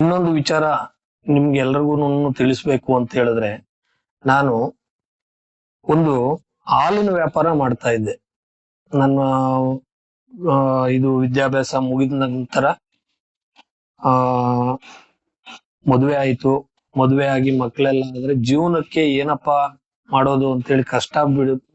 ಇನ್ನೊಂದು ವಿಚಾರ ನಿಮ್ಗೆ ಎಲ್ರಿಗೂ ತಿಳಿಸ್ಬೇಕು ಅಂತ ಹೇಳಿದ್ರೆ, ನಾನು ಒಂದು ಹಾಲಿನ ವ್ಯಾಪಾರ ಮಾಡ್ತಾ ಇದ್ದೆ. ನನ್ನ ಇದು ವಿದ್ಯಾಭ್ಯಾಸ ಮುಗಿದ ನಂತರ, ಆ, ಮದುವೆ ಆಯ್ತು. ಮದುವೆ ಆಗಿ ಮಕ್ಕಳೆಲ್ಲ ಆದ್ರೆ ಜೀವನಕ್ಕೆ ಏನಪ್ಪಾ ಮಾಡೋದು ಅಂತೇಳಿ ಕಷ್ಟ ಬಿಡು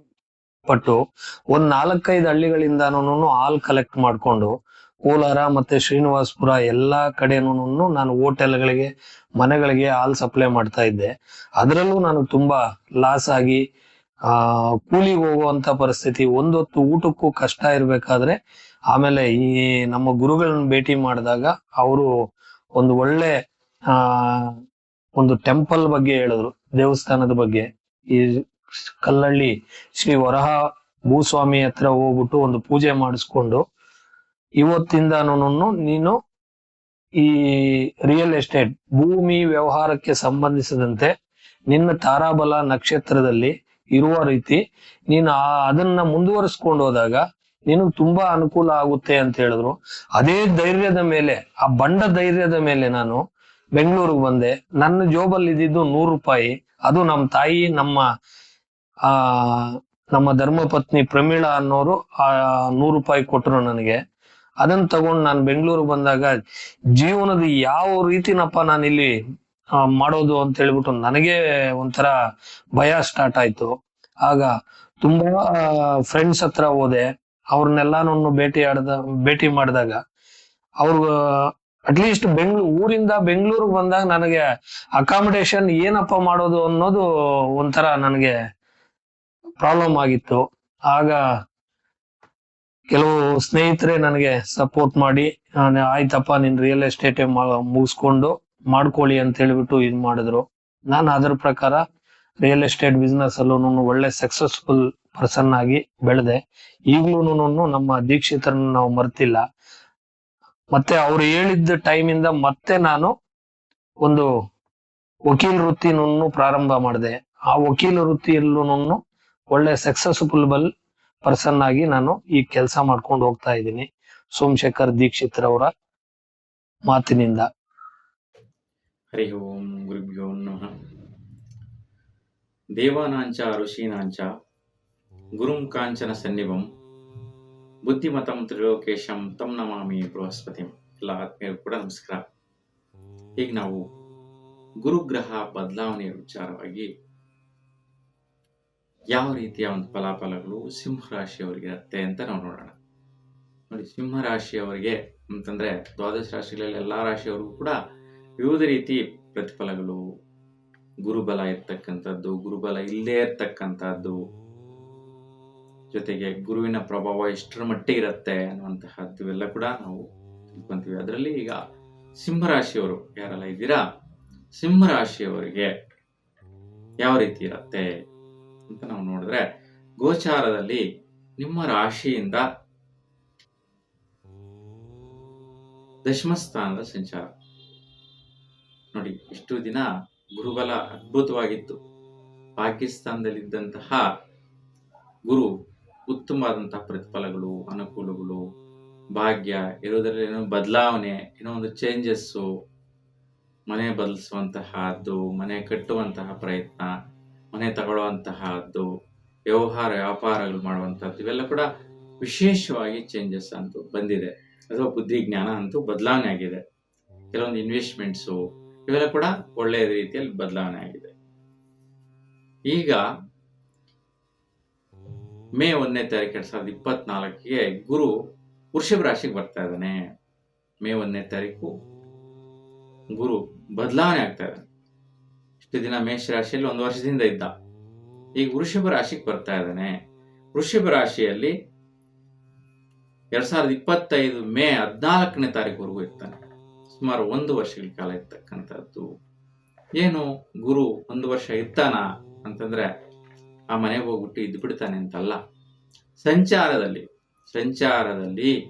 ಪಟ್ಟು ಒಂದ್ ನಾಲ್ಕೈದು ಹಳ್ಳಿಗಳಿಂದನೂ ಹಾಲ್ ಕಲೆಕ್ಟ್ ಮಾಡ್ಕೊಂಡು ಕೋಲಾರ ಮತ್ತೆ ಶ್ರೀನಿವಾಸಪುರ ಎಲ್ಲಾ ಕಡೆನೂ ನಾನು ಹೋಟೆಲ್ಗಳಿಗೆ, ಮನೆಗಳಿಗೆ ಹಾಲ್ ಸಪ್ಲೈ ಮಾಡ್ತಾ ಇದ್ದೆ. ಅದರಲ್ಲೂ ನಾನು ತುಂಬಾ ಲಾಸ್ ಆಗಿ, ಆ, ಕೂಲಿಗೆ ಹೋಗುವಂತ ಪರಿಸ್ಥಿತಿ ಒಂದೊತ್ತು ಊಟಕ್ಕೂ ಕಷ್ಟ ಇರ್ಬೇಕಾದ್ರೆ ಆಮೇಲೆ ಈ ನಮ್ಮ ಗುರುಗಳನ್ನ ಭೇಟಿ ಮಾಡಿದಾಗ ಅವರು ಒಂದು ಒಳ್ಳೆ, ಆ, ಒಂದು ಟೆಂಪಲ್ ಬಗ್ಗೆ ಹೇಳಿದ್ರು, ದೇವಸ್ಥಾನದ ಬಗ್ಗೆ. ಈ ಕಲ್ಲಳ್ಳಿ ಶ್ರೀ ವರಹ ಭೂಸ್ವಾಮಿ ಹತ್ರ ಹೋಗ್ಬಿಟ್ಟು ಒಂದು ಪೂಜೆ ಮಾಡಿಸ್ಕೊಂಡು ಇವತ್ತಿಂದನೂ ನೀನು ಈ ರಿಯಲ್ ಎಸ್ಟೇಟ್ ಭೂಮಿ ವ್ಯವಹಾರಕ್ಕೆ ಸಂಬಂಧಿಸಿದಂತೆ ನಿನ್ನ ತಾರಾಬಲ ನಕ್ಷತ್ರದಲ್ಲಿ ಇರುವ ರೀತಿ ನೀನು ಆ ಅದನ್ನ ಮುಂದುವರಿಸ್ಕೊಂಡು ಹೋದಾಗ ನಿನಗ್ ತುಂಬಾ ಅನುಕೂಲ ಆಗುತ್ತೆ ಅಂತ ಹೇಳಿದ್ರು. ಅದೇ ಧೈರ್ಯದ ಮೇಲೆ, ಆ ಬಂಡ ಧೈರ್ಯದ ಮೇಲೆ ನಾನು ಬೆಂಗಳೂರಿಗೆ ಬಂದೆ. ನನ್ನ ಜೋಬಲ್ಲಿ ಇದ್ದಿದ್ದು ನೂರು ರೂಪಾಯಿ. ಅದು ನಮ್ಮ ತಾಯಿ, ನಮ್ಮ ಆ, ನಮ್ಮ ಧರ್ಮಪತ್ನಿ ಪ್ರಮೀಳಾ ಅನ್ನೋರು ಆ ನೂರು ರೂಪಾಯಿ ಕೊಟ್ಟರು ನನಗೆ. ಅದನ್ನ ತಗೊಂಡು ನಾನು ಬೆಂಗಳೂರು ಬಂದಾಗ ಜೀವನದ ಯಾವ ರೀತಿನಪ್ಪ ನಾನು ಇಲ್ಲಿ ಮಾಡೋದು ಅಂತ ಹೇಳ್ಬಿಟ್ಟು ನನಗೆ ಒಂಥರ ಭಯ ಸ್ಟಾರ್ಟ್ ಆಯ್ತು. ಆಗ ತುಂಬಾ ಫ್ರೆಂಡ್ಸ್ ಹತ್ರ ಹೋದೆ. ಅವ್ರನ್ನೆಲ್ಲಾನು ಭೇಟಿ ಆಡ್ದ, ಭೇಟಿ ಮಾಡಿದಾಗ ಅವ್ರ ಅಟ್ಲೀಸ್ಟ್ ಬೆಂಗ್ಳೂ, ಊರಿಂದ ಬೆಂಗಳೂರಿಗೆ ಬಂದಾಗ ನನಗೆ ಅಕಾಮಿಡೇಷನ್ ಏನಪ್ಪ ಮಾಡೋದು ಅನ್ನೋದು ಒಂಥರ ನನಗೆ ಪ್ರಾಬ್ಲಮ್ ಆಗಿತ್ತು. ಆಗ ಕೆಲವು ಸ್ನೇಹಿತರೆ ನನಗೆ ಸಪೋರ್ಟ್ ಮಾಡಿ ಆಯ್ತಪ್ಪ, ನಿನ್ ರಿಯಲ್ ಎಸ್ಟೇಟ್ ಮುಗಿಸ್ಕೊಂಡು ಮಾಡ್ಕೊಳ್ಳಿ ಅಂತ ಹೇಳ್ಬಿಟ್ಟು ಇದ್ ಮಾಡಿದ್ರು. ನಾನು ಅದರ ಪ್ರಕಾರ ರಿಯಲ್ ಎಸ್ಟೇಟ್ ಬಿಸ್ನೆಸ್ ಅಲ್ಲೂ ಒಳ್ಳೆ ಸಕ್ಸಸ್ಫುಲ್ ಪರ್ಸನ್ ಆಗಿ ಬೆಳೆದೆ. ಈಗಲೂ ನಮ್ಮ ದೀಕ್ಷಿತರನ್ನು ನಾವು ಮರ್ತಿಲ್ಲ. ಮತ್ತೆ ಅವ್ರು ಹೇಳಿದ್ದ ಟೈಮಿಂದ ಮತ್ತೆ ನಾನು ಒಂದು ವಕೀಲ ವೃತ್ತಿನೂ ಪ್ರಾರಂಭ ಮಾಡಿದೆ. ಆ ವಕೀಲ ವೃತ್ತಿಯಲ್ಲೂ ಒಳ್ಳೆ ಸಕ್ಸಸ್ಫುಲ್ಬಲ್ ಪರ್ಸನ್ ಆಗಿ ನಾನು ಈ ಕೆಲಸ ಮಾಡ್ಕೊಂಡು ಹೋಗ್ತಾ ಇದ್ದೀನಿ. ಸೋಮಶೇಖರ್ ದೀಕ್ಷಿತ್ ರವರ ಮಾತಿನಿಂದ. ಹರಿ ಓಂ ಗುರುಭ್ಯೋ ನಮಃ. ದೇವಾನಾಂಚ, ಋಷೀನಾಂಚ, ಗುರುಂ ಕಾಂಚನ ಸನ್ನಿಭಂ, ಬುದ್ಧಿಮತಂ ತ್ರಿಲೋಕೇಶಂ, ತಂ ನಮಾಮಿ ಬೃಹಸ್ಪತಿಂ. ಎಲ್ಲ ಆತ್ಮೀಯರು ಕೂಡ ನಮಸ್ಕಾರ. ಈಗ ನಾವು ಗುರುಗ್ರಹ ಬದಲಾವಣೆಯ ವಿಚಾರವಾಗಿ ಯಾವ ರೀತಿಯ ಒಂದು ಫಲಾಫಲಗಳು ಸಿಂಹರಾಶಿಯವರಿಗೆ ಇರುತ್ತೆ ಅಂತ ನಾವು ನೋಡೋಣ. ನೋಡಿ ಸಿಂಹರಾಶಿಯವರಿಗೆ ಅಂತಂದ್ರೆ ದ್ವಾದಶ ರಾಶಿಗಳಲ್ಲಿ ಎಲ್ಲಾ ರಾಶಿಯವರಿಗೂ ಕೂಡ ವಿವಿಧ ರೀತಿ ಪ್ರತಿಫಲಗಳು. ಗುರುಬಲ ಇರ್ತಕ್ಕಂಥದ್ದು, ಗುರುಬಲ ಇಲ್ಲದೇ ಇರ್ತಕ್ಕಂಥದ್ದು. ಜೊತೆಗೆ ಗುರುವಿನ ಪ್ರಭಾವ ಎಷ್ಟರ ಮಟ್ಟಿಗೆ ಇರುತ್ತೆ ಅನ್ನುವಂತಹದ್ದು ಎಲ್ಲ ಕೂಡ ನಾವು ತಿಳ್ಕೊಂತೀವಿ. ಅದರಲ್ಲಿ ಈಗ ಸಿಂಹರಾಶಿಯವರು ಯಾರೆಲ್ಲ ಇದ್ದೀರಾ? ಸಿಂಹರಾಶಿಯವರಿಗೆ ಯಾವ ರೀತಿ ಇರುತ್ತೆ? ಅಂತ ನಾವು ನೋಡಿದ್ರೆ ಗೋಚಾರದಲ್ಲಿ ನಿಮ್ಮ ರಾಶಿಯಿಂದ ದಶಮಸ್ಥಾನದ ಸಂಚಾರ. ನೋಡಿ, ಇಷ್ಟು ದಿನ ಗುರುಬಲ ಅದ್ಭುತವಾಗಿತ್ತು. ಪಾಕಿಸ್ತಾನದಲ್ಲಿದ್ದಂತಹ ಗುರು, ಉತ್ತಮವಾದಂತಹ ಪ್ರತಿಫಲಗಳು, ಅನುಕೂಲಗಳು, ಭಾಗ್ಯ, ಇರೋದ್ರಲ್ಲಿ ಏನೋ ಬದಲಾವಣೆ, ಏನೋ ಒಂದು ಚೇಂಜಸ್ಸು ಮನೆ ಬದಲಿಸುವಂತಹದ್ದು, ಮನೆ ಕಟ್ಟುವಂತಹ ಪ್ರಯತ್ನ ಮನೆ ತಗೊಳ್ಳುವಂತಹದ್ದು, ವ್ಯವಹಾರ, ವ್ಯಾಪಾರಗಳು ಮಾಡುವಂತಹದ್ದು, ಇವೆಲ್ಲ ಕೂಡ ವಿಶೇಷವಾಗಿ ಚೇಂಜಸ್ ಅಂತೂ ಬಂದಿದೆ. ಅಥವಾ ಬುದ್ಧಿ ಜ್ಞಾನ ಅಂತೂ ಬದಲಾವಣೆ ಆಗಿದೆ. ಕೆಲವೊಂದು ಇನ್ವೆಸ್ಟ್ಮೆಂಟ್ಸು ಇವೆಲ್ಲ ಕೂಡ ಒಳ್ಳೆಯ ರೀತಿಯಲ್ಲಿ ಬದಲಾವಣೆ ಆಗಿದೆ. ಈಗ ಮೇ ಒಂದನೇ ತಾರೀಕು ಎರಡ್ ಸಾವಿರದ ಇಪ್ಪತ್ನಾಲ್ಕಿಗೆ ಗುರು ವೃಷಭ ರಾಶಿಗೆ ಬರ್ತಾ ಇದ್ದಾನೆ. ಮೇ ಒಂದನೇ ತಾರೀಕು ಗುರು ಬದಲಾವಣೆ ಆಗ್ತಾ ಇದ್ದಾನೆ. ಇಷ್ಟು ದಿನ ಮೇಷ ರಾಶಿಯಲ್ಲಿ ಒಂದು ವರ್ಷದಿಂದ ಇದ್ದ. ಈಗ ವೃಷಭ ರಾಶಿಗೆ ಬರ್ತಾ ಇದ್ದಾನೆ. ವೃಷಭ ರಾಶಿಯಲ್ಲಿ ಎರಡ್ ಸಾವಿರದ ಇಪ್ಪತ್ತೈದು ಮೇ ಹದಿನಾಲ್ಕನೇ ತಾರೀಕುವರೆಗೂ ಇರ್ತಾನೆ. ಸುಮಾರು ಒಂದು ವರ್ಷಗಳ ಕಾಲ ಇರ್ತಕ್ಕಂಥದ್ದು. ಏನು? ಗುರು ಒಂದು ವರ್ಷ ಇರ್ತಾನ ಅಂತಂದ್ರೆ ಆ ಮನೆಗೆ ಹೋಗ್ಬಿಟ್ಟು ಇದ್ದು ಬಿಡ್ತಾನೆ ಅಂತಲ್ಲ. ಸಂಚಾರದಲ್ಲಿ ಸಂಚಾರದಲ್ಲಿ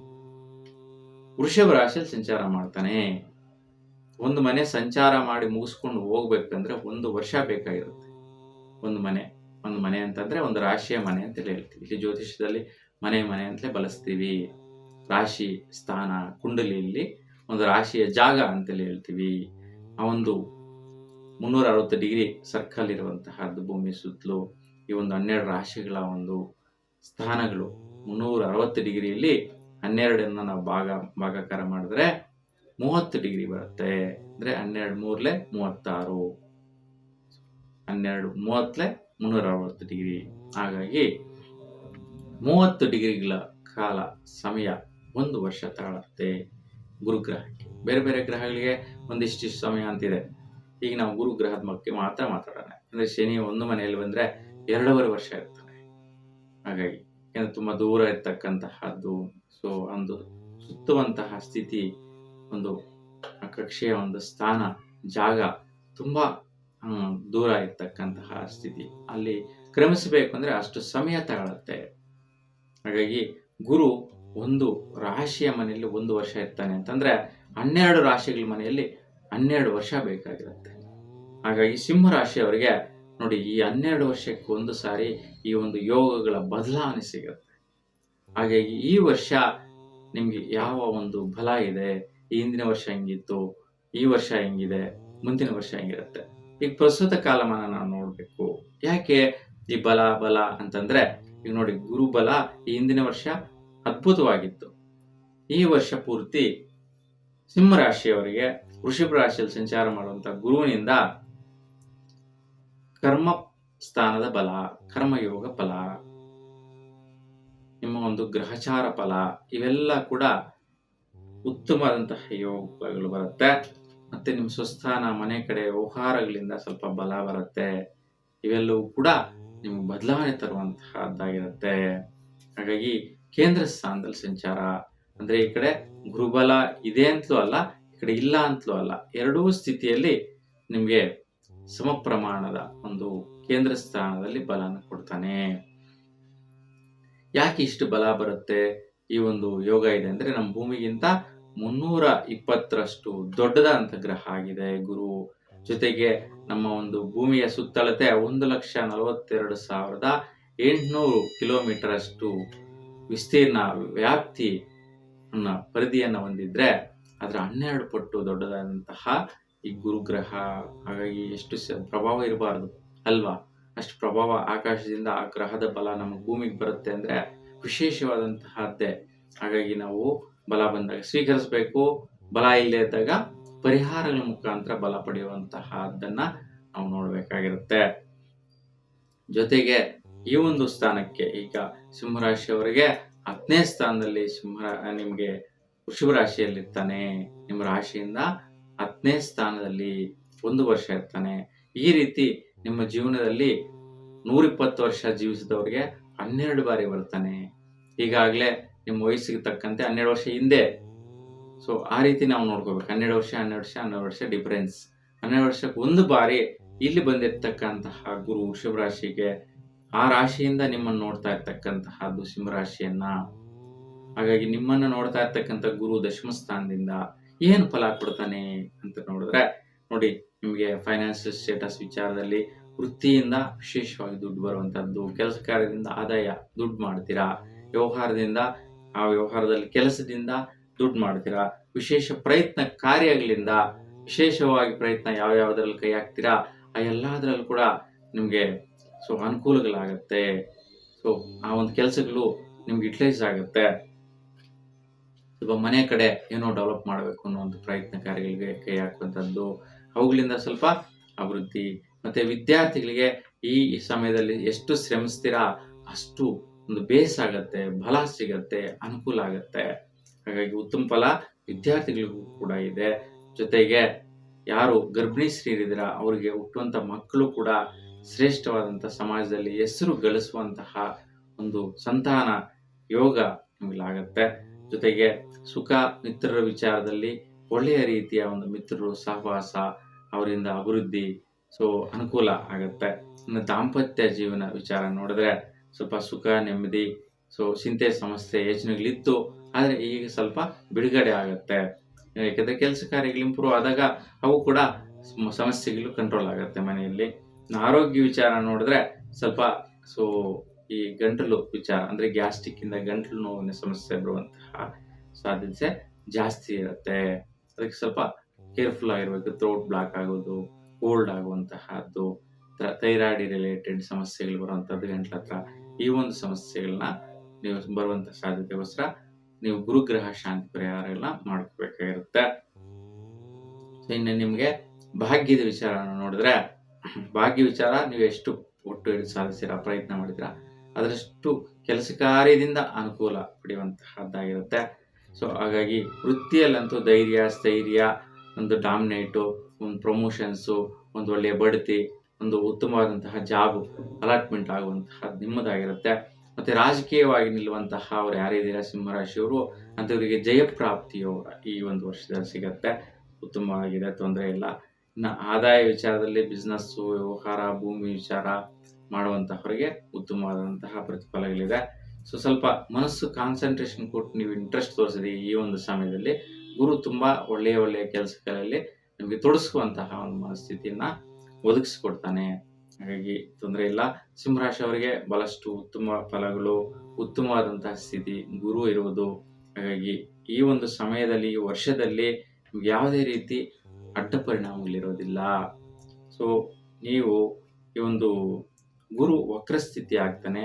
ವೃಷಭ ರಾಶಿಯಲ್ಲಿ ಸಂಚಾರ ಮಾಡ್ತಾನೆ. ಒಂದು ಮನೆ ಸಂಚಾರ ಮಾಡಿ ಮುಗಿಸ್ಕೊಂಡು ಹೋಗ್ಬೇಕಂದ್ರೆ ಒಂದು ವರ್ಷ ಬೇಕಾಗಿರುತ್ತೆ. ಒಂದು ಮನೆ ಒಂದು ಮನೆ ಅಂತಂದ್ರೆ ಒಂದು ರಾಶಿಯ ಮನೆ ಅಂತ ಹೇಳ್ತೀವಿ. ಇಲ್ಲಿ ಜ್ಯೋತಿಷ್ಯದಲ್ಲಿ ಮನೆ ಮನೆ ಅಂತಲೇ ಬಳಸ್ತೀವಿ. ರಾಶಿ, ಸ್ಥಾನ, ಕುಂಡಲಿಯಲ್ಲಿ ಒಂದು ರಾಶಿಯ ಜಾಗ ಅಂತಲೇ ಹೇಳ್ತೀವಿ. ಆ ಒಂದು ಮುನ್ನೂರ ಅರವತ್ತು ಡಿಗ್ರಿ ಸರ್ಕಲ್ ಇರುವಂತಹದ್ದು, ಭೂಮಿ, ಸುತ್ತಲೂ ಈ ಒಂದು ಹನ್ನೆರಡು ರಾಶಿಗಳ ಒಂದು ಸ್ಥಾನಗಳು. ಮುನ್ನೂರ ಅರವತ್ತು ಡಿಗ್ರಿಯಲ್ಲಿ ಹನ್ನೆರಡನ್ನ ನಾವು ಭಾಗ, ಭಾಗಕಾರ ಮಾಡಿದ್ರೆ ಮೂವತ್ತು ಡಿಗ್ರಿ ಬರುತ್ತೆ. ಅಂದ್ರೆ ಹನ್ನೆರಡು ಮೂರ್ಲೆ ಮೂವತ್ತಾರು. ಹನ್ನೆರಡು ಮೂವತ್ತಲೆ ಮುನ್ನೂರ ಅರವತ್ತು ಡಿಗ್ರಿ. ಹಾಗಾಗಿ ಮೂವತ್ತು ಡಿಗ್ರಿಗಳ ಕಾಲ ಸಮಯ ಒಂದು ವರ್ಷ ತಗೊಳುತ್ತೆ ಗುರುಗ್ರಹಕ್ಕೆ. ಬೇರೆ ಬೇರೆ ಗ್ರಹಗಳಿಗೆ ಒಂದಿಷ್ಟಿಷ್ಟು ಸಮಯ ಅಂತಿದೆ. ಈಗ ನಾವು ಗುರು ಗ್ರಹದ ಬಗ್ಗೆ ಮಾತ್ರ ಮಾತಾಡೋಣ. ಅಂದ್ರೆ ಶನಿ ಒಂದು ಮನೆಯಲ್ಲಿ ಬಂದ್ರೆ ಎರಡೂವರೆ ವರ್ಷ ಇರ್ತಾನೆ. ಹಾಗಾಗಿ ಯಾಕಂದ್ರೆ ತುಂಬಾ ದೂರ ಇರ್ತಕ್ಕಂತಹದ್ದು, ಸೊ ಒಂದು ಸುತ್ತುವಂತಹ ಸ್ಥಿತಿ ಒಂದು ಕಕ್ಷೆಯ ಒಂದು ಸ್ಥಾನ, ಜಾಗ ತುಂಬ ದೂರ ಇರ್ತಕ್ಕಂತಹ ಸ್ಥಿತಿ. ಅಲ್ಲಿ ಕ್ರಮಿಸಬೇಕು ಅಂದ್ರೆ ಅಷ್ಟು ಸಮಯ ತಗೊಳುತ್ತೆ. ಹಾಗಾಗಿ ಗುರು ಒಂದು ರಾಶಿಯ ಮನೆಯಲ್ಲಿ ಒಂದು ವರ್ಷ ಇರ್ತಾನೆ ಅಂತಂದ್ರೆ ಹನ್ನೆರಡು ರಾಶಿಗಳ ಮನೆಯಲ್ಲಿ ಹನ್ನೆರಡು ವರ್ಷ ಬೇಕಾಗಿರುತ್ತೆ. ಹಾಗಾಗಿ ಸಿಂಹ ರಾಶಿಯವರಿಗೆ ನೋಡಿ ಈ ಹನ್ನೆರಡು ವರ್ಷಕ್ಕೆ ಒಂದು ಸಾರಿ ಈ ಒಂದು ಯೋಗಗಳ ಬದಲಾವಣೆ ಸಿಗುತ್ತೆ. ಹಾಗಾಗಿ ಈ ವರ್ಷ ನಿಮಗೆ ಯಾವ ಒಂದು ಬಲ ಇದೆ? ಹಿಂದಿನ ವರ್ಷ ಹೆಂಗಿತ್ತು, ಈ ವರ್ಷ ಹೆಂಗಿದೆ, ಮುಂದಿನ ವರ್ಷ ಹೆಂಗಿರುತ್ತೆ. ಈಗ ಪ್ರಸ್ತುತ ಕಾಲಮಾನ ನಾವು ನೋಡಬೇಕು. ಯಾಕೆ? ಈ ಬಲ ಬಲ ಅಂತಂದ್ರೆ, ಈಗ ನೋಡಿ ಗುರು ಬಲ ಈ ಹಿಂದಿನ ವರ್ಷ ಅದ್ಭುತವಾಗಿತ್ತು. ಈ ವರ್ಷ ಪೂರ್ತಿ ಸಿಂಹ ರಾಶಿಯವರಿಗೆ ವೃಷಭ ರಾಶಿಯಲ್ಲಿ ಸಂಚಾರ ಮಾಡುವಂತ ಗುರುವಿನಿಂದ ಕರ್ಮ ಸ್ಥಾನದ ಬಲ, ಕರ್ಮಯೋಗ ಫಲ, ನಿಮ್ಮ ಒಂದು ಗ್ರಹಚಾರ ಫಲ, ಇವೆಲ್ಲ ಕೂಡ ಉತ್ತಮವಾದಂತಹ ಯೋಗಗಳು ಬರುತ್ತೆ. ಮತ್ತೆ ನಿಮ್ಮ ಸ್ವಸ್ಥಾನ, ಮನೆ ಕಡೆ ವ್ಯವಹಾರಗಳಿಂದ ಸ್ವಲ್ಪ ಬಲ ಬರುತ್ತೆ. ಇವೆಲ್ಲವೂ ಕೂಡ ನಿಮ್ಗೆ ಬದಲಾವಣೆ ತರುವಂತಹದ್ದಾಗಿರುತ್ತೆ. ಹಾಗಾಗಿ ಕೇಂದ್ರ ಸ್ಥಾನದಲ್ಲಿ ಸಂಚಾರ ಅಂದ್ರೆ ಈ ಕಡೆ ಗುರುಬಲ ಇದೆ ಅಂತಲೂ ಅಲ್ಲ, ಈ ಕಡೆ ಇಲ್ಲ ಅಂತಲೂ ಅಲ್ಲ. ಎರಡೂ ಸ್ಥಿತಿಯಲ್ಲಿ ನಿಮ್ಗೆ ಸಮ ಪ್ರಮಾಣದ ಒಂದು ಕೇಂದ್ರ ಸ್ಥಾನದಲ್ಲಿ ಬಲನ ಕೊಡ್ತಾನೆ. ಯಾಕೆ ಇಷ್ಟು ಬಲ ಬರುತ್ತೆ? ಈ ಒಂದು ಯೋಗ ಇದೆ ಅಂದ್ರೆ ನಮ್ಮ ಭೂಮಿಗಿಂತ ಮುನ್ನೂರ ಇಪ್ಪತ್ತರಷ್ಟು ದೊಡ್ಡದಂತ ಗ್ರಹ ಆಗಿದೆ, ಗುರು. ಜೊತೆಗೆ ನಮ್ಮ ಒಂದು ಭೂಮಿಯ ಸುತ್ತಳತೆ ಒಂದು ಲಕ್ಷ ನಲವತ್ತೆರಡು ಸಾವಿರದ ಎಂಟುನೂರು ಕಿಲೋಮೀಟರ್ ಅಷ್ಟು ವಿಸ್ತೀರ್ಣ ವ್ಯಾಪ್ತಿ ಪರಿಧಿಯನ್ನು ಹೊಂದಿದ್ರೆ ಅದರ ಹನ್ನೆರಡು ಪಟ್ಟು ದೊಡ್ಡದಾದಂತಹ ಈ ಗುರುಗ್ರಹ. ಹಾಗಾಗಿ ಎಷ್ಟು ಪ್ರಭಾವ ಇರಬಾರ್ದು ಅಲ್ವಾ? ಅಷ್ಟು ಪ್ರಭಾವ ಆಕಾಶದಿಂದ ಆ ಗ್ರಹದ ಬಲ ನಮ್ಮ ಭೂಮಿಗೆ ಬರುತ್ತೆ ಅಂದ್ರೆ ವಿಶೇಷವಾದಂತಹದ್ದೇ. ಹಾಗಾಗಿ ನಾವು ಬಲ ಬಂದಾಗ ಸ್ವೀಕರಿಸಬೇಕು. ಬಲ ಇಲ್ಲೇ ಇದ್ದಾಗ ಪರಿಹಾರಗಳ ಮುಖಾಂತರ ಬಲ ಪಡೆಯುವಂತಹದ್ದನ್ನ ನಾವು ನೋಡ್ಬೇಕಾಗಿರುತ್ತೆ. ಜೊತೆಗೆ ಈ ಒಂದು ಸ್ಥಾನಕ್ಕೆ ಈಗ ಸಿಂಹರಾಶಿಯವರಿಗೆ ಹತ್ತನೇ ಸ್ಥಾನದಲ್ಲಿ ಸಿಂಹ, ನಿಮ್ಗೆ ವೃಷಭ ರಾಶಿಯಲ್ಲಿರ್ತಾನೆ. ನಿಮ್ಮ ರಾಶಿಯಿಂದ ಹತ್ತನೇ ಸ್ಥಾನದಲ್ಲಿ ಒಂದು ವರ್ಷ ಇರ್ತಾನೆ. ಈ ರೀತಿ ನಿಮ್ಮ ಜೀವನದಲ್ಲಿ ನೂರಿಪ್ಪತ್ತು ವರ್ಷ ಜೀವಿಸಿದವರಿಗೆ ಹನ್ನೆರಡು ಬಾರಿ ಬರ್ತಾನೆ ಈಗಾಗಲೇ ನಿಮ್ಮ ವಯಸ್ಸಿಗೆ ತಕ್ಕಂತೆ ಹನ್ನೆರಡು ವರ್ಷ ಹಿಂದೆ. ಸೊ ಆ ರೀತಿ ನಾವು ನೋಡ್ಕೋಬೇಕು. ಹನ್ನೆರಡು ವರ್ಷ ಹನ್ನೆರಡು ವರ್ಷ ಹನ್ನೆರಡು ವರ್ಷ ಡಿಫರೆನ್ಸ್ ಹನ್ನೆರಡು ವರ್ಷಕ್ಕೆ ಒಂದು ಬಾರಿ ಇಲ್ಲಿ ಬಂದಿರತಕ್ಕಂತಹ ಗುರು ವೃಷಭ ರಾಶಿಗೆ ಆ ರಾಶಿಯಿಂದ ನಿಮ್ಮನ್ನು ನೋಡ್ತಾ ಇರ್ತಕ್ಕಂತಹದ್ದು ಸಿಂಹರಾಶಿಯನ್ನ. ಹಾಗಾಗಿ ನಿಮ್ಮನ್ನ ನೋಡ್ತಾ ಇರ್ತಕ್ಕಂಥ ಗುರು ದಶಮ ಸ್ಥಾನದಿಂದ ಏನು ಫಲ ಕೊಡ್ತಾನೆ ಅಂತ ನೋಡಿದ್ರೆ, ನೋಡಿ, ನಿಮಗೆ ಫೈನಾನ್ಷಿಯಲ್ ಸ್ಟೇಟಸ್ ವಿಚಾರದಲ್ಲಿ ವೃತ್ತಿಯಿಂದ ವಿಶೇಷವಾಗಿ ದುಡ್ಡು ಬರುವಂತದ್ದು ಕೆಲಸ ಕಾರ್ಯದಿಂದ ಆದಾಯ ದುಡ್ಡು ಮಾಡ್ತೀರಾ, ವ್ಯವಹಾರದಿಂದ ಆ ವ್ಯವಹಾರದಲ್ಲಿ ಕೆಲಸದಿಂದ ದುಡ್ಡು ಮಾಡ್ತೀರಾ? ವಿಶೇಷ ಪ್ರಯತ್ನ ಕಾರ್ಯಗಳಿಂದ ವಿಶೇಷವಾಗಿ ಪ್ರಯತ್ನ ಯಾವ ಯಾವ್ದ್ರಲ್ಲಿ ಕೈ ಹಾಕ್ತೀರಾ? ಆ ಎಲ್ಲದರಲ್ಲೂ ಕೂಡ ನಿಮಗೆ ಸೊ ಅನುಕೂಲಗಳಾಗತ್ತೆ. ಸೊ ಆ ಒಂದು ಕೆಲಸಗಳು ನಿಮ್ಗೆ ಯುಟಿಲೈಸ್ ಆಗುತ್ತೆ. ಸ್ವಲ್ಪ ಮನೆ ಕಡೆ ಏನೋ ಡೆವಲಪ್ ಮಾಡಬೇಕು ಅನ್ನೋ ಒಂದು ಪ್ರಯತ್ನ ಕಾರ್ಯಗಳಿಗೆ ಕೈ ಹಾಕುವಂಥದ್ದು, ಅವುಗಳಿಂದ ಸ್ವಲ್ಪ ಅಭಿವೃದ್ಧಿ. ಮತ್ತೆ ವಿದ್ಯಾರ್ಥಿಗಳಿಗೆ ಈ ಸಮಯದಲ್ಲಿ ಎಷ್ಟು ಶ್ರಮಿಸ್ತೀರಾ ಅಷ್ಟು ಒಂದು ಬೇಸ್ ಆಗತ್ತೆ, ಬಲ ಸಿಗತ್ತೆ, ಅನುಕೂಲ ಆಗತ್ತೆ. ಹಾಗಾಗಿ ಉತ್ತಮ ಫಲ ವಿದ್ಯಾರ್ಥಿಗಳಿಗೂ ಕೂಡ ಇದೆ. ಜೊತೆಗೆ ಯಾರು ಗರ್ಭಿಣಿ ಸ್ತ್ರೀಯರಿದ್ದೀರಾ ಅವರಿಗೆ ಹುಟ್ಟುವಂಥ ಮಕ್ಕಳು ಕೂಡ ಶ್ರೇಷ್ಠವಾದಂಥ ಸಮಾಜದಲ್ಲಿ ಹೆಸರು ಗಳಿಸುವಂತಹ ಒಂದು ಸಂತಾನ ಯೋಗ ನಿಮಗಾಗತ್ತೆ ಜೊತೆಗೆ ಸುಖ, ಮಿತ್ರರ ವಿಚಾರದಲ್ಲಿ ಒಳ್ಳೆಯ ರೀತಿಯ ಒಂದು ಮಿತ್ರರು, ಸಹವಾಸ ಅವರಿಂದ ಅಭಿವೃದ್ಧಿ, ಸೊ ಅನುಕೂಲ ಆಗತ್ತೆ. ಇನ್ನು ದಾಂಪತ್ಯ ಜೀವನ ವಿಚಾರ ನೋಡಿದ್ರೆ ಸ್ವಲ್ಪ ಸುಖ ನೆಮ್ಮದಿ, ಸೊ ಚಿಂತೆ, ಸಮಸ್ಯೆ, ಯೋಚನೆಗಳಿತ್ತು. ಆದರೆ ಈಗ ಸ್ವಲ್ಪ ಬಿಡುಗಡೆ ಆಗುತ್ತೆ. ಯಾಕಂದ್ರೆ ಕೆಲಸ ಕಾರ್ಯಗಳು ಇಂಪ್ರೂವ್ ಆದಾಗ ಅವು ಕೂಡ ಸಮಸ್ಯೆಗಳು ಕಂಟ್ರೋಲ್ ಆಗುತ್ತೆ ಮನೆಯಲ್ಲಿ. ಆರೋಗ್ಯ ವಿಚಾರ ನೋಡಿದ್ರೆ ಸ್ವಲ್ಪ, ಸೊ ಈ ಗಂಟಲು ವಿಚಾರ, ಅಂದ್ರೆ ಗ್ಯಾಸ್ಟ್ರಿಕ್ ಇಂದ ಗಂಟಲು ನೋವಿನ ಸಮಸ್ಯೆ ಬರುವಂತಹ ಸಾಧ್ಯತೆ ಜಾಸ್ತಿ ಇರುತ್ತೆ. ಅದಕ್ಕೆ ಸ್ವಲ್ಪ ಕೇರ್ಫುಲ್ ಆಗಿರ್ಬೇಕು. ಥ್ರೋಟ್ ಬ್ಲಾಕ್ ಆಗೋದು ಕೋಲ್ಡ್ ಆಗುವಂತಹದ್ದು ಥೈರಾಯ್ಡ್ ರಿಲೇಟೆಡ್ ಸಮಸ್ಯೆಗಳು ಬರುವಂಥದ್ದು ಗಂಟ್ಲ ಹತ್ರ ಈ ಒಂದು ಸಮಸ್ಯೆಗಳನ್ನ ನೀವು ಬರುವಂತ ಸಾಧ್ಯತೆಗೋಸ್ಕರ ನೀವು ಗುರುಗ್ರಹ ಶಾಂತಿ ಪರಿಹಾರ ಎಲ್ಲ ಮಾಡ್ಕೋಬೇಕಾಗಿರುತ್ತೆ. ಇನ್ನು ನಿಮಗೆ ಭಾಗ್ಯದ ವಿಚಾರ ನೋಡಿದ್ರೆ, ಭಾಗ್ಯ ವಿಚಾರ ನೀವು ಎಷ್ಟು ಒಟ್ಟು ಸಾಧಿಸಿರ, ಪ್ರಯತ್ನ ಮಾಡಿದ್ರ, ಅದರಷ್ಟು ಕೆಲಸ ಕಾರ್ಯದಿಂದ ಅನುಕೂಲ ಪಡೆಯುವಂತಹದ್ದಾಗಿರುತ್ತೆ. ಸೊ ಹಾಗಾಗಿ ವೃತ್ತಿಯಲ್ಲಂತೂ ಧೈರ್ಯ, ಸ್ಥೈರ್ಯ, ಒಂದು ಡಾಮಿನೇಟು ಒಂದು ಪ್ರಮೋಷನ್ಸು ಒಂದು ಒಳ್ಳೆಯ ಬಡ್ತಿ ಒಂದು ಉತ್ತಮವಾದಂತಹ ಜಾಬ್ ಅಲಾಟ್ಮೆಂಟ್ ಆಗುವಂತಹ ನಿಮ್ಮದಾಗಿರುತ್ತೆ. ಮತ್ತೆ ರಾಜಕೀಯವಾಗಿ ನಿಲ್ಲುವಂತಹ ಅವ್ರು ಯಾರಿದ್ದೀರಾ ಸಿಂಹರಾಶಿಯವರು, ಅಂಥವರಿಗೆ ಜಯಪ್ರಾಪ್ತಿಯು ಈ ಒಂದು ವರ್ಷದಲ್ಲಿ ಸಿಗತ್ತೆ. ಉತ್ತಮವಾಗಿದೆ, ತೊಂದರೆ ಇಲ್ಲ. ಇನ್ನು ಆದಾಯ ವಿಚಾರದಲ್ಲಿ ಬಿಸ್ನೆಸ್ಸು ವ್ಯವಹಾರ, ಭೂಮಿ ವಿಚಾರ ಮಾಡುವಂತಹವರಿಗೆ ಉತ್ತಮವಾದಂತಹ ಪ್ರತಿಫಲಗಳಿದೆ. ಸೊ ಸ್ವಲ್ಪ ಮನಸ್ಸು ಕಾನ್ಸಂಟ್ರೇಷನ್ ಕೊಟ್ಟು ನೀವು ಇಂಟ್ರೆಸ್ಟ್ ತೋರಿಸಿದ್ರಿ ಈ ಒಂದು ಸಮಯದಲ್ಲಿ. ಗುರು ತುಂಬಾ ಒಳ್ಳೆಯ ಒಳ್ಳೆಯ ಕೆಲಸಗಳಲ್ಲಿ ನಿಮಗೆ ತೊಡಸುವಂತಹ ಒಂದು ಮನಸ್ಥಿತಿಯನ್ನ ಒದಗಿಸ್ಕೊಡ್ತಾನೆ. ಹಾಗಾಗಿ ತೊಂದರೆ ಇಲ್ಲ. ಸಿಂಹರಾಶಿ ಅವರಿಗೆ ಬಹಳಷ್ಟು ಉತ್ತಮ ಫಲಗಳು, ಉತ್ತಮವಾದಂತಹ ಸ್ಥಿತಿ ಗುರು ಇರುವುದು. ಹಾಗಾಗಿ ಈ ಒಂದು ಸಮಯದಲ್ಲಿ, ಈ ವರ್ಷದಲ್ಲಿ ಯಾವುದೇ ರೀತಿ ಅಡ್ಡ ಪರಿಣಾಮಗಳಿರೋದಿಲ್ಲ. ಸೊ ನೀವು ಈ ಒಂದು ಗುರು ವಕ್ರಸ್ಥಿತಿ ಆಗ್ತಾನೆ.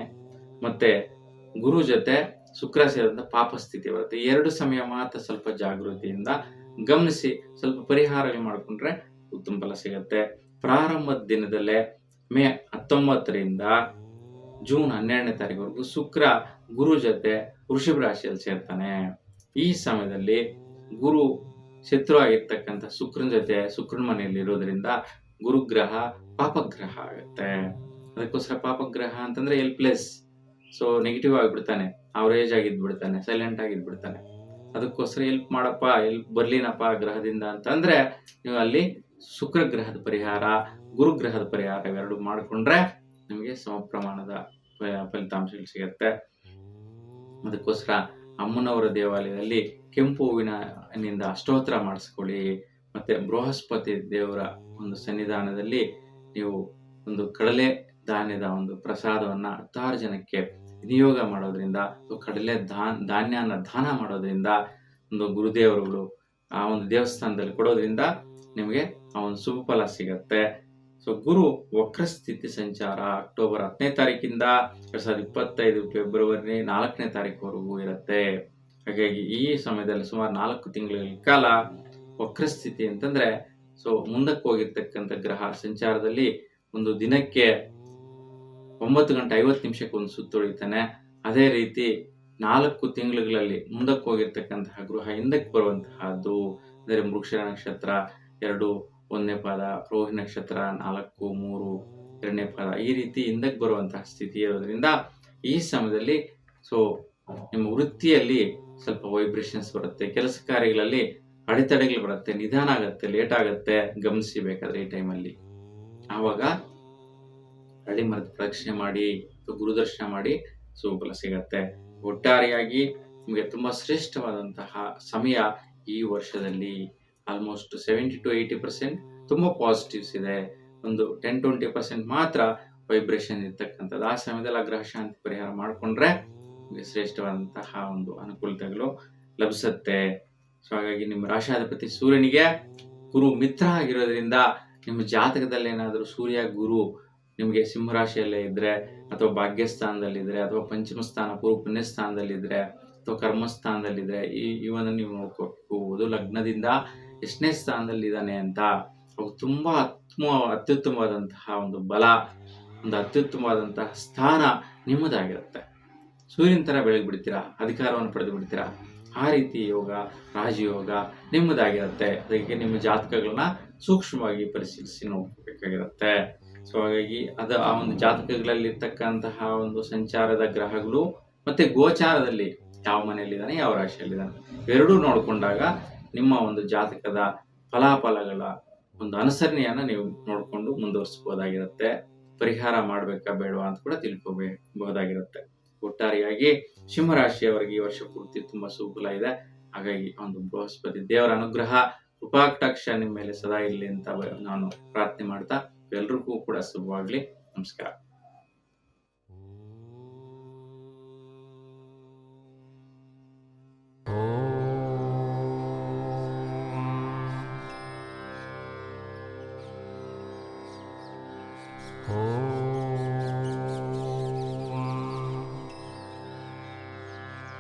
ಮತ್ತೆ ಗುರು ಜೊತೆ ಶುಕ್ರ ಸೇರಿದಂತ ಪಾಪ ಸ್ಥಿತಿ ಬರುತ್ತೆ. ಎರಡು ಸಮಯ ಮಾತ್ರ ಸ್ವಲ್ಪ ಜಾಗೃತಿಯಿಂದ ಗಮನಿಸಿ, ಸ್ವಲ್ಪ ಪರಿಹಾರಗಳು ಮಾಡಿಕೊಂಡ್ರೆ ಉತ್ತಮ ಫಲ ಸಿಗತ್ತೆ. ಪ್ರಾರಂಭದ ದಿನದಲ್ಲೇ ಮೇ ಹತ್ತೊಂಬತ್ತರಿಂದ ಜೂನ್ ಹನ್ನೆರಡನೇ ತಾರೀಕುವರೆಗೂ ಶುಕ್ರ ಗುರು ಜೊತೆ ವೃಷಭ ರಾಶಿಯಲ್ಲಿ ಸೇರ್ತಾನೆ. ಈ ಸಮಯದಲ್ಲಿ ಗುರು ಶತ್ರು ಆಗಿರ್ತಕ್ಕಂಥ ಶುಕ್ರನ ಜೊತೆ ಶುಕ್ರನ ಮನೆಯಲ್ಲಿ ಇರೋದ್ರಿಂದ ಗುರುಗ್ರಹ ಪಾಪಗ್ರಹ ಆಗುತ್ತೆ. ಅದಕ್ಕೋಸ್ಕರ ಪಾಪಗ್ರಹ ಅಂತಂದ್ರೆ ಎಲ್ಪ್ಲೆಸ್ ಸೊ ನೆಗೆಟಿವ್ ಆಗಿಬಿಡ್ತಾನೆ. ಅವರೇಜ್ ಆಗಿದ್ಬಿಡ್ತಾನೆ. ಸೈಲೆಂಟ್ ಆಗಿದ್ಬಿಡ್ತಾನೆ. ಅದಕ್ಕೋಸ್ಕರ ಎಲ್ಪ್ ಮಾಡಪ್ಪ ಎಲ್ಪ್ ಬರ್ಲಿನಪ್ಪ ಗ್ರಹದಿಂದ ಅಂತಂದ್ರೆ, ನೀವು ಅಲ್ಲಿ ಶುಕ್ರ ಗ್ರಹದ ಪರಿಹಾರ, ಗುರುಗ್ರಹದ ಪರಿಹಾರ ಇವೆರಡು ಮಾಡಿಕೊಂಡ್ರೆ ನಿಮಗೆ ಸಮ ಪ್ರಮಾಣದ ಫಲಿತಾಂಶಗಳು ಸಿಗುತ್ತೆ. ಅದಕ್ಕೋಸ್ಕರ ಅಮ್ಮನವರ ದೇವಾಲಯದಲ್ಲಿ ಕೆಂಪು ಹೂವಿನಿಂದ ಅಷ್ಟೋತ್ರ ಮಾಡಿಸ್ಕೊಳ್ಳಿ. ಮತ್ತೆ ಬೃಹಸ್ಪತಿ ದೇವರ ಒಂದು ಸನ್ನಿಧಾನದಲ್ಲಿ ನೀವು ಒಂದು ಕಡಲೆ ಧಾನ್ಯದ ಒಂದು ಪ್ರಸಾದವನ್ನ ಹತ್ತಾರು ಜನಕ್ಕೆ ವಿನಿಯೋಗ ಮಾಡೋದ್ರಿಂದ ಕಡಲೆ ಧಾನ್ ಧಾನ್ಯನ ದಾನ ಮಾಡೋದ್ರಿಂದ ಒಂದು ಗುರುದೇವರುಗಳು ಆ ಒಂದು ದೇವಸ್ಥಾನದಲ್ಲಿ ಕೊಡೋದ್ರಿಂದ ನಿಮಗೆ ಒಂದು ಶುಭ ಫಲ ಸಿಗತ್ತೆ ಸೊ ಗುರು ವಕ್ರಸ್ಥಿತಿ ಸಂಚಾರ ಅಕ್ಟೋಬರ್ ಹತ್ತನೇ ತಾರೀಕಿಂದ ಎರಡ್ ಸಾವಿರದ ಇಪ್ಪತ್ತೈದು ಫೆಬ್ರವರಿ ನಾಲ್ಕನೇ ತಾರೀಕುವರೆಗೂ ಇರುತ್ತೆ. ಹಾಗಾಗಿ ಈ ಸಮಯದಲ್ಲಿ ಸುಮಾರು ನಾಲ್ಕು ತಿಂಗಳ ಕಾಲ ವಕ್ರಸ್ಥಿತಿ ಅಂತಂದ್ರೆ ಸೊ ಮುಂದಕ್ಕೆ ಹೋಗಿರ್ತಕ್ಕಂಥ ಗ್ರಹ ಸಂಚಾರದಲ್ಲಿ ಒಂದು ದಿನಕ್ಕೆ ಒಂಬತ್ತು ಗಂಟೆ ಐವತ್ತು ನಿಮಿಷಕ್ಕೆ ಒಂದು ಸುತ್ತೊಳಿತಾನೆ ಅದೇ ರೀತಿ ನಾಲ್ಕು ತಿಂಗಳುಗಳಲ್ಲಿ ಮುಂದಕ್ಕೆ ಹೋಗಿರ್ತಕ್ಕಂತಹ ಗೃಹ ಹಿಂದಕ್ಕೆ ಬರುವಂತಹದ್ದು, ಅಂದರೆ ಮೃಕ್ಷ ನಕ್ಷತ್ರ, ಎರಡು ಒಂದನೇ ಪಾದ ರೋಹಿ ನಕ್ಷತ್ರ ನಾಲ್ಕು, ಮೂರು, ಎರಡನೇ ಪಾದ ಈ ರೀತಿ ಹಿಂದಕ್ಕೆ ಬರುವಂತಹ ಸ್ಥಿತಿ ಇರೋದ್ರಿಂದ ಈ ಸಮಯದಲ್ಲಿ ಸೊ ನಿಮ್ಮ ವೃತ್ತಿಯಲ್ಲಿ ಸ್ವಲ್ಪ ವೈಬ್ರೇಷನ್ಸ್ ಬರುತ್ತೆ, ಕೆಲಸ ಕಾರ್ಯಗಳಲ್ಲಿ ಅಡೆತಡೆಗಳು ಬರುತ್ತೆ, ನಿಧಾನ ಆಗುತ್ತೆ ಲೇಟ್ ಆಗುತ್ತೆ, ಗಮನಿಸಿ ಬೇಕಾದ್ರೆ ಈ ಟೈಮಲ್ಲಿ ಆವಾಗ ಹಳ್ಳಿ ಮರದ ಪ್ರದಕ್ಷಿಣೆ ಮಾಡಿ ಗುರುದರ್ಶನ ಮಾಡಿ ಸುಫಲ ಸಿಗತ್ತೆ. ಒಟ್ಟಾರೆಯಾಗಿ ನಿಮಗೆ ತುಂಬಾ ಶ್ರೇಷ್ಠವಾದಂತಹ ಸಮಯ ಈ ವರ್ಷದಲ್ಲಿ almost seventy to eighty percent ತುಂಬಾ ಪಾಸಿಟಿವ್ಸ್ ಇದೆ. ಒಂದು ಟೆನ್ ಟ್ವೆಂಟಿ ಪರ್ಸೆಂಟ್ ಮಾತ್ರ ವೈಬ್ರೇಷನ್ ಇರ್ತಕ್ಕಂಥದ್ದು. ಆ ಸಮಯದಲ್ಲಿ ಆ ಗ್ರಹ ಶಾಂತಿ ಪರಿಹಾರ ಮಾಡಿಕೊಂಡ್ರೆ ಶ್ರೇಷ್ಠವಾದಂತಹ ಒಂದು ಅನುಕೂಲತೆಗಳು ಲಭಿಸುತ್ತೆ. ಸೊ ಹಾಗಾಗಿ ನಿಮ್ಮ ರಾಶಾಧಿಪತಿ ಸೂರ್ಯನಿಗೆ ಗುರು ಮಿತ್ರ ಆಗಿರೋದ್ರಿಂದ ನಿಮ್ಮ ಜಾತಕದಲ್ಲಿ ಏನಾದರೂ ಸೂರ್ಯ ಗುರು ನಿಮಗೆ ಸಿಂಹರಾಶಿಯಲ್ಲೇ ಇದ್ರೆ ಅಥವಾ ಭಾಗ್ಯಸ್ಥಾನದಲ್ಲಿದ್ರೆ ಅಥವಾ ಪಂಚಮ ಸ್ಥಾನ ಪೂರ್ವ ಪುಣ್ಯ ಸ್ಥಾನದಲ್ಲಿದ್ರೆ ಅಥವಾ ಕರ್ಮಸ್ಥಾನದಲ್ಲಿದ್ರೆ ಈ ಇವನ್ನ ನೀವು ನೋಡ್ಕೋಬಹುದು ಲಗ್ನದಿಂದ ಎಷ್ಟನೇ ಸ್ಥಾನದಲ್ಲಿದ್ದಾನೆ ಅಂತ ಅವ್ರು ತುಂಬಾ ಅತ್ಮ, ಅತ್ಯುತ್ತಮವಾದಂತಹ ಒಂದು ಬಲ, ಒಂದು ಅತ್ಯುತ್ತಮವಾದಂತಹ ಸ್ಥಾನ ನಿಮ್ಮದಾಗಿರುತ್ತೆ. ಸೂರ್ಯನ ಥರ ಬೆಳಗ್ಗೆ ಬಿಡ್ತೀರಾ, ಅಧಿಕಾರವನ್ನು ಪಡೆದು ಬಿಡ್ತೀರಾ, ಆ ರೀತಿ ಯೋಗ, ರಾಜಯೋಗ ನಿಮ್ಮದಾಗಿರುತ್ತೆ. ಅದಕ್ಕೆ ನಿಮ್ಮ ಜಾತಕಗಳನ್ನ ಸೂಕ್ಷ್ಮವಾಗಿ ಪರಿಶೀಲಿಸಿ ನೋಡಬೇಕಾಗಿರುತ್ತೆ. ಸೊ ಹಾಗಾಗಿ ಅದು, ಆ ಒಂದು ಜಾತಕಗಳಲ್ಲಿ ಇರ್ತಕ್ಕಂತಹ ಒಂದು ಸಂಚಾರದ ಗ್ರಹಗಳು ಮತ್ತೆ ಗೋಚಾರದಲ್ಲಿ ಯಾವ ಮನೆಯಲ್ಲಿದ್ದಾನೆ, ಯಾವ ರಾಶಿಯಲ್ಲಿದ್ದಾನೆ, ಎರಡೂ ನೋಡಿಕೊಂಡಾಗ ನಿಮ್ಮ ಒಂದು ಜಾತಕದ ಫಲಾಫಲಗಳ ಒಂದು ಅನುಸರಣೆಯನ್ನ ನೀವು ನೋಡಿಕೊಂಡು ಮುಂದುವರಿಸಬಹುದಾಗಿರುತ್ತೆ. ಪರಿಹಾರ ಮಾಡಬೇಕಾ ಬೇಡವಾ ಅಂತ ಕೂಡ ತಿಳ್ಕೋಬಹುದಾಗಿರುತ್ತೆ ಒಟ್ಟಾರೆಯಾಗಿ ಸಿಂಹರಾಶಿಯವರಿಗೆ ಈ ವರ್ಷ ಪೂರ್ತಿ ತುಂಬಾ ಸುಫಲ ಇದೆ. ಹಾಗಾಗಿ ಒಂದು ಬೃಹಸ್ಪತಿ ದೇವರ ಅನುಗ್ರಹ, ಕೃಪಾಕಟಾಕ್ಷ ನಿಮ್ಮ ಮೇಲೆ ಸದಾ ಇರಲಿ ಅಂತ ನಾನು ಪ್ರಾರ್ಥನೆ ಮಾಡ್ತಾ ಎಲ್ರಿಗೂ ಕೂಡ ಶುಭವಾಗ್ಲಿ. ನಮಸ್ಕಾರ.